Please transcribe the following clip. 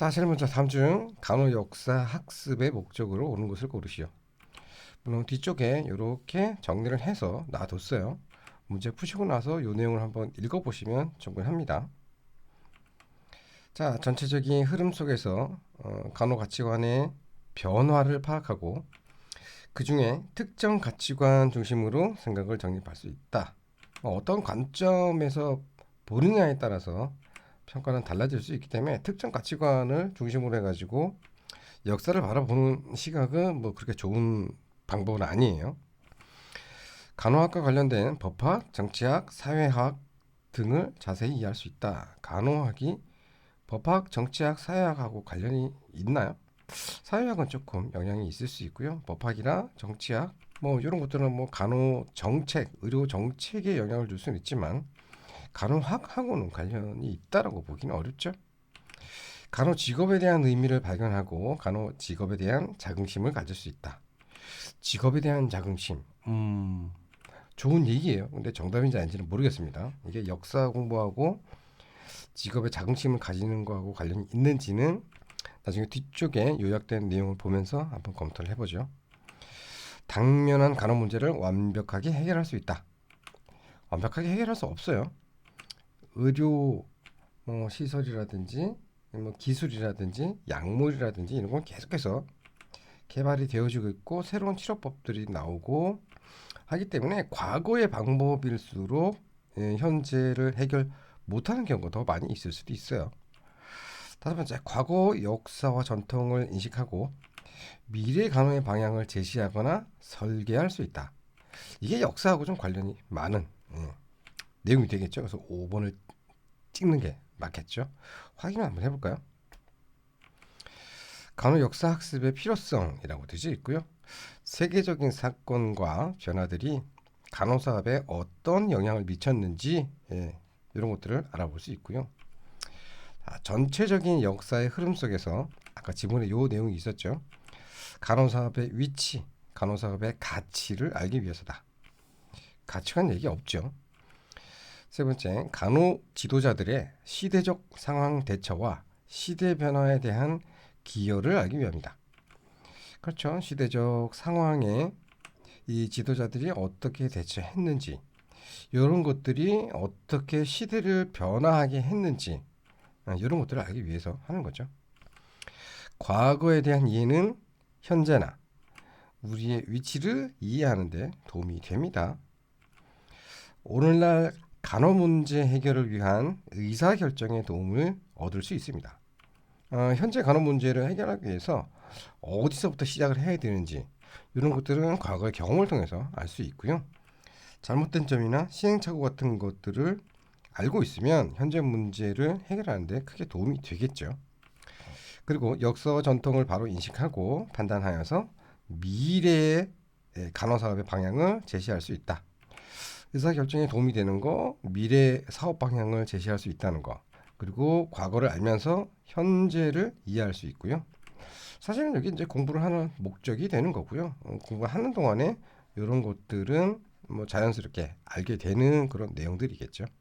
자, 제일 먼저 다음 중 간호 역사 학습의 목적으로 오는 것을 고르시오. 물론 뒤쪽에 이렇게 정리를 해서 놔뒀어요. 문제 푸시고 나서 이 내용을 한번 읽어보시면 충분합니다. 자, 전체적인 흐름 속에서 어, 간호 가치관의 변화를 파악하고 그 중에 특정 가치관 중심으로 생각을 정립할 수 있다. 어, 어떤 관점에서 보느냐에 따라서 평가는 달라질 수 있기 때문에 특정 가치관을 중심으로 해가지고 역사를 바라보는 시각은 뭐 그렇게 좋은 방법은 아니에요. 간호학과 관련된 법학, 정치학, 사회학 등을 자세히 이해할 수 있다. 간호학이 법학, 정치학, 사회학하고 관련이 있나요? 사회학은 조금 영향이 있을 수 있고요. 법학이나 정치학 뭐 이런 것들은 뭐 간호 정책, 의료 정책에 영향을 줄 수는 있지만 간호학하고는 관련이 있다라고 보기는 어렵죠. 간호 직업에 대한 의미를 발견하고 간호 직업에 대한 자긍심을 가질 수 있다. 직업에 대한 자긍심, 음, 좋은 얘기예요. 근데 정답인지 아닌지는 모르겠습니다. 이게 역사 공부하고 직업에 자긍심을 가지는 거하고 관련이 있는지는 나중에 뒤쪽에 요약된 내용을 보면서 한번 검토를 해보죠. 당면한 간호 문제를 완벽하게 해결할 수 있다. 완벽하게 해결할 수 없어요. 의료 뭐 시설이라든지 뭐 기술이라든지 약물이라든지 이런 건 계속해서 개발이 되어지고 있고 새로운 치료법들이 나오고 하기 때문에 과거의 방법일수록 예, 현재를 해결 못하는 경우가 더 많이 있을 수도 있어요. 다섯 번째, 과거 역사와 전통을 인식하고 미래 간호의 방향을 제시하거나 설계할 수 있다. 이게 역사하고 좀 관련이 많은 예, 내용이 되겠죠. 그래서 5번을 찍는 게 맞겠죠. 확인을 한번 해볼까요? 간호 역사 학습의 필요성이라고 되어 있고요. 세계적인 사건과 변화들이 간호 사업에 어떤 영향을 미쳤는지 예, 이런 것들을 알아볼 수 있고요. 아, 전체적인 역사의 흐름 속에서 아까 지문에 요 내용이 있었죠. 간호 사업의 위치, 간호 사업의 가치를 알기 위해서다. 가치관 얘기 없죠. 세 번째, 간호 지도자들의 시대적 상황 대처와 시대 변화에 대한 기여를 알기 위함이다. 그렇죠. 시대적 상황에 이 지도자들이 어떻게 대처했는지, 이런 것들이 어떻게 시대를 변화하게 했는지, 이런 것들을 알기 위해서 하는 거죠. 과거에 대한 이해는 현재나 우리의 위치를 이해하는 데 도움이 됩니다. 오늘날 간호 문제 해결을 위한 의사 결정에 도움을 얻을 수 있습니다. 어, 현재 간호 문제를 해결하기 위해서 어디서부터 시작을 해야 되는지 이런 것들은 과거의 경험을 통해서 알 수 있고요. 잘못된 점이나 시행착오 같은 것들을 알고 있으면 현재 문제를 해결하는데 크게 도움이 되겠죠. 그리고 역사와 전통을 바로 인식하고 판단하여서 미래의 간호 사업의 방향을 제시할 수 있다. 의사 결정에 도움이 되는 거, 미래 사업 방향을 제시할 수 있다는 거, 그리고 과거를 알면서 현재를 이해할 수 있고요. 사실은 여기 이제 공부를 하는 목적이 되는 거고요. 어, 공부하는 동안에 이런 것들은 뭐 자연스럽게 알게 되는 그런 내용들이겠죠.